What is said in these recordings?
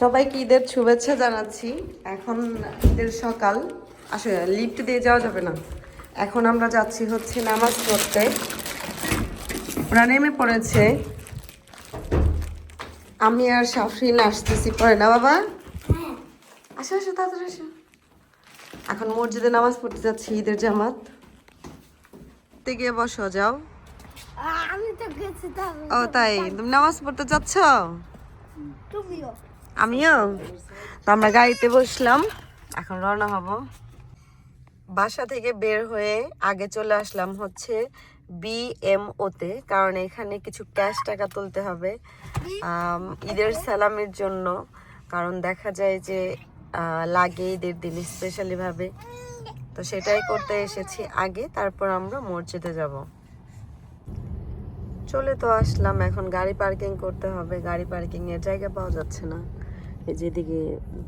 সবাইকে ঈদের শুভেচ্ছা জানাচ্ছি। এখন ঈদের সকাল। আসলে লিফট দিয়ে যাওয়া যাবে না। এখন আমরা যাচ্ছি হচ্ছে নামাজ পড়তে। ওরা নেমে পড়েছে। আমি আর সাফরিন আসতেছি। পরে না বাবা? আসো আসো তাড়াতাড়ি আসো। এখন মসজিদে নামাজ পড়তে যাচ্ছি ঈদের জামাত। তে গিয়ে বসো যাও। আমি তো গেছি ও তাই? তুমি নামাজ পড়তে যাচ্ছ? তুমিও। আমিও। তো আমরা গাড়িতে বসলাম। এখন রওনা হব। বাসা থেকে বের হয়ে আগে চলে আসলাম হচ্ছে বিএমওতে কারণ এখানে কিছু ক্যাশ টাকা তুলতে হবে ঈদের সালামের জন্য। কারণ দেখা যায় যে লাগে ঈদের দিন স্পেশালিভাবে তো সেটাই করতে এসেছি আগে, তারপর আমরা মসজিদে যাব। চলে তো আসলাম, এখন গাড়ি পার্কিং করতে হবে। গাড়ি পার্কিংয়ের জায়গা পাওয়া যাচ্ছে না। এই যেদিকে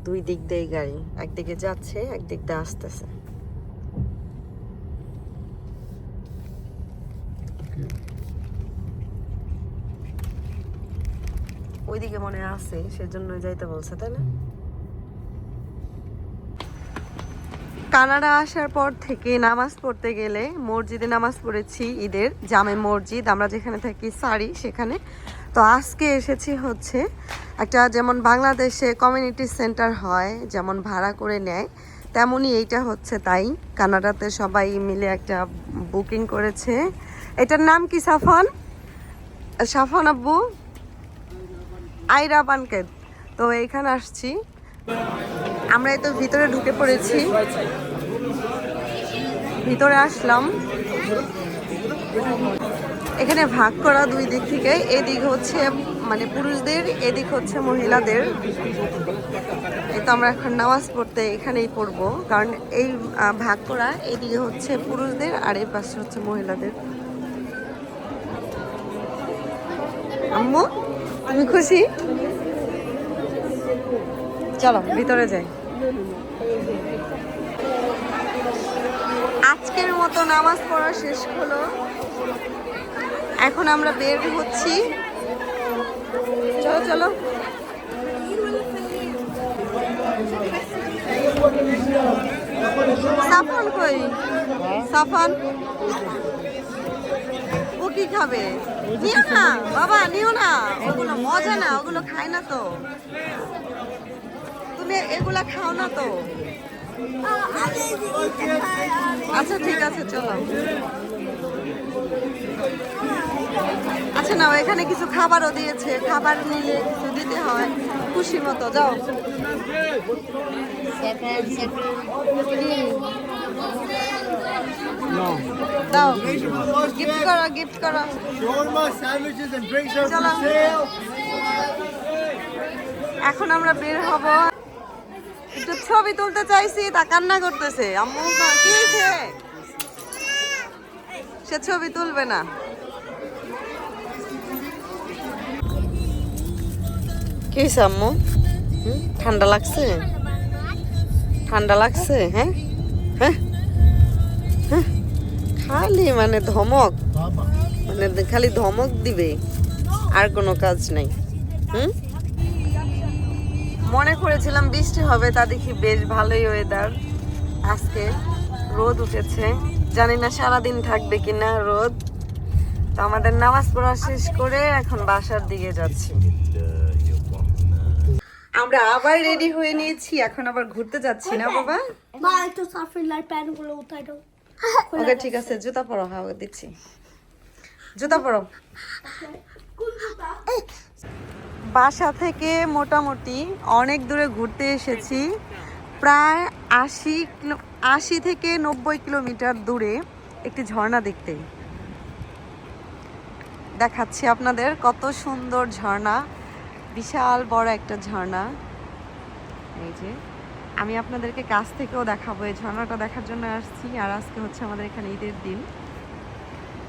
দুই দিক দিয়ে গাড়ি একদিকে যাচ্ছে একদিক দিয়ে আসতেছে। ওইদিকে মনে আছে সেজন্য যাইতে বলছে তাই না? কানাডা আসার পর থেকে নামাজ পড়তে গেলে মসজিদে নামাজ পড়েছি ঈদের জামে মসজিদ আমরা যেখানে থাকি সারি সেখানে তো আজকে এসেছি হচ্ছে একটা যেমন বাংলাদেশে কমিউনিটি সেন্টার হয়, যেমন ভাড়া করে নেয়, তেমনই এইটা হচ্ছে তাই। কানাডাতে সবাই মিলে একটা বুকিং করেছে। এটার নাম কি সাফন সাফন আব্বু? আইরা বানকেত। তো এইখানে আসছি। আমরা এই তো ভিতরে ঢুকে পড়েছি। ভিতরে আসলাম। এখানে ভাগ করা দুই দিক থেকে। এদিক হচ্ছে মানে পুরুষদের, এদিক হচ্ছে মহিলাদের। এই তো আমরা এখন নামাজ পড়তে এখানেই পড়ব, কারণ এই ভাগ করা এদিকে হচ্ছে পুরুষদের আর এই পাশে হচ্ছে মহিলাদের। আম্মু, তুমি খুশি? চলো, ভিতরে যাই। আজকের মতো নামাজ পড়া শেষ হলো। এখন আমরা বের হচ্ছি। চলো চলো। সাফান কই? সাফান? ও কি খাবে? নিও না বাবা নিও না। ওগুলো মজা না ওগুলো খায় না তো। তুমি এগুলা খাও না তো। আচ্ছা ঠিক আছে চলো। আচ্ছা না এখানে কিছু খাবারও দিয়েছে। খাবার নিলে কিছু দিতে হয়। খুশি মতো যাও। দাও। গিফট করো গিফট করো. এখন আমরা বের হব। একটু ছবি তুলতে চাইছি তা কান্না করতেছে। আম্মু কি সে ছবি তুলবে না। কি আম্মু? ঠান্ডা লাগছে? ঠান্ডা লাগছে হ্যাঁ? হ্যাঁ? হ্যাঁ? খালি মানে ধমক। মানে খালি ধমক দিবে। আর কোনো কাজ নেই। হুম? মনে করেছিলাম বৃষ্টি হবে, তা দেখি বেশ ভালোই ওয়েদার আজকে রোদ উঠেছে। জানি না সারাদিন থাকবে কিনা রোদ। তো আমাদের নামাজ পড়া শেষ করে এখন বাসার দিকে যাচ্ছি। আমরা আবার রেডি হয়ে নিয়েছি এখন আবার ঘুরতে যাচ্ছি না বাবা? মা একটু সাফরিলার প্যান্টগুলো উঠাই দাও। ওকে ঠিক আছে জুতা পরো হ্যাঁ দিচ্ছি। জুতা পরো। বাসা থেকে মোটামুটি অনেক দূরে ঘুরতে এসেছি প্রায় আশি কিলো আশি থেকে নব্বই কিলোমিটার দূরে একটি ঝর্ণা দেখতে। দেখাচ্ছি আপনাদের কত সুন্দর ঝর্ণা, বিশাল বড় একটা ঝর্ণা। এই যে, আমি আপনাদেরকে কাছ থেকেও দেখাবো, এই ঝর্ণাটা দেখার জন্য আসছি, আর আজকে হচ্ছে আমাদের এখানে ঈদের দিন।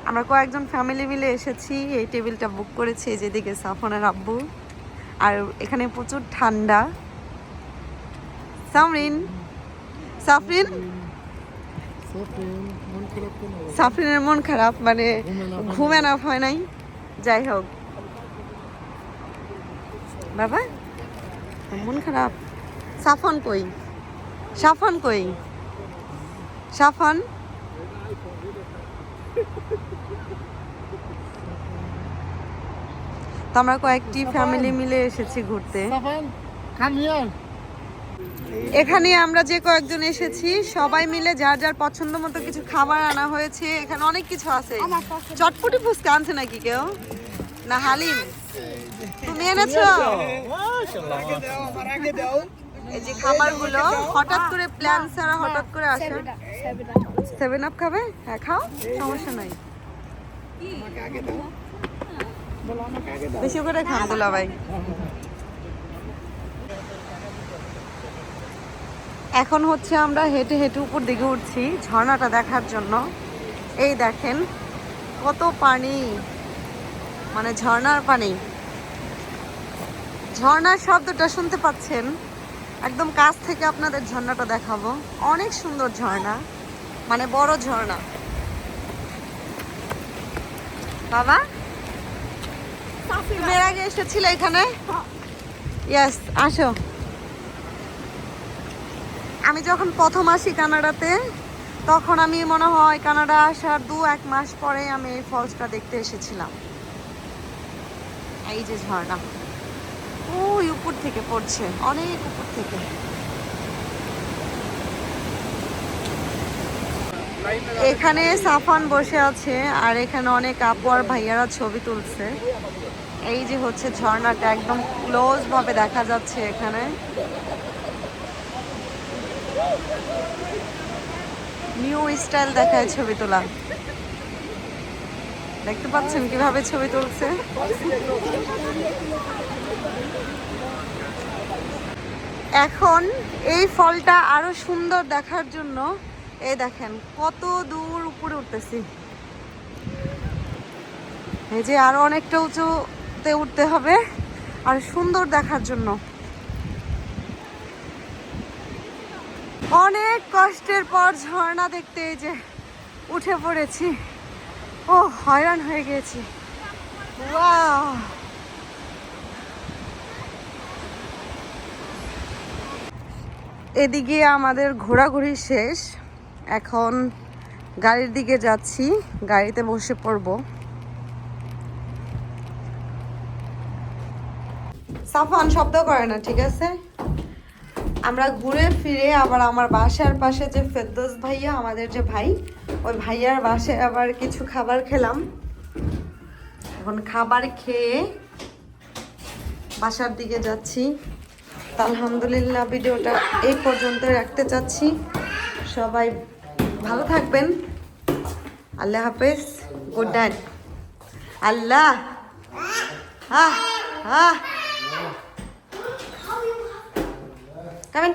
আমরা কয়েকজন ফ্যামিলি মিলে এসেছি, এই টেবিলটা বুক করেছি যেদিকে সাফনের আব্বু, আর এখানে প্রচুর ঠান্ডা। সামরিন সাফরিন? সাফরিনের মন খারাপ মানে ঘুমে না হয় নাই। যাই হোক। বাবা মন খারাপ। সাফন কই? সাফন কই? সাফন? আমরা কয়েকটি ফ্যামিলি মিলে এসেছি ঘুরতে। here. এখানে আমরা যে কয়েকজন এসেছি সবাই মিলে যার যার পছন্দ মতো কিছু খাবার আনা হয়েছে এখানে অনেক কিছু আছে। চটপটি ফুচকা আনছে নাকি কেউ? না হালিম? তুমি এনেছো? এই যে খাবারগুলো হঠাৎ করে প্ল্যান ছাড়া হঠাৎ করে আসে। সেভেন আপ খাবে? হ্যাঁ খাও সমস্যা নাই। বেশি করে খান দুলা এখন হচ্ছে আমরা হেঁটে হেঁটে উপর দিকে উঠছি ঝর্ণাটা দেখার জন্য। এই দেখেন কত পানি। মানে ঝর্ণার পানি। ঝর্ণার শব্দটা শুনতে পাচ্ছেন? একদম কাছ থেকে আপনাদের ঝর্ণাটা দেখাবো। অনেক সুন্দর ঝর্ণা। মানে বড় ঝর্ণা। বাবা তুমি এর আগে এসেছিলে এখানে? ইয়েস আসো। আমি যখন প্রথম আসি কানাডাতে, তখন আমি মনে হয় কানাডা আসার দু এক মাস পরে আমি এই ফলসটা দেখতে এসেছিলাম। এই যে ঝর্ণা। ওই উপর থেকে পড়ছে, অনেক উপর থেকে। এখানে সাফান বসে আছে, আর এখানে অনেক আপু আর ভাইয়ারা ছবি তুলছে। এই যে হচ্ছে ঝর্ণাটা, একদম ক্লোজ ভাবে দেখা যাচ্ছে এখানে। নিউ স্টাইল দেখায় ছবি তোলা। দেখতে পাচ্ছেন কীভাবে ছবি তুলছে? এখন এই ফলটা আরও সুন্দর দেখার জন্য, এই দেখেন, কত দূর উপরে উঠতেছি। এই যে আরও অনেকটা উঁচুতে উঠতে হবে, আর সুন্দর দেখার জন্য। অনেক কষ্টের পর ঝর্ণা দেখতে এই যে উঠে পড়েছি। ও, হয়রান হয়ে গেছি। এদিকে আমাদের ঘোরাঘুরি শেষ। এখন গাড়ির দিকে যাচ্ছি, গাড়িতে বসে পড়ব। সাফান শব্দ করে না, ঠিক আছে? আমরা ঘুরে ফিরে আবার আমার বাসার পাশে যে ফেরদৌস ভাইয়া, আমাদের যে ভাই, ওই ভাইয়ার বাসায় আবার কিছু খাবার খেলাম। এখন খাবার খেয়ে বাসার দিকে যাচ্ছি। আলহামদুলিল্লাহ ভিডিওটা এই পর্যন্ত রাখতে চাচ্ছি। সবাই ভালো থাকবেন। আল্লাহ হাফেজ। Good night. আল্লাহ। হ্যাঁ হ্যাঁ അവൻ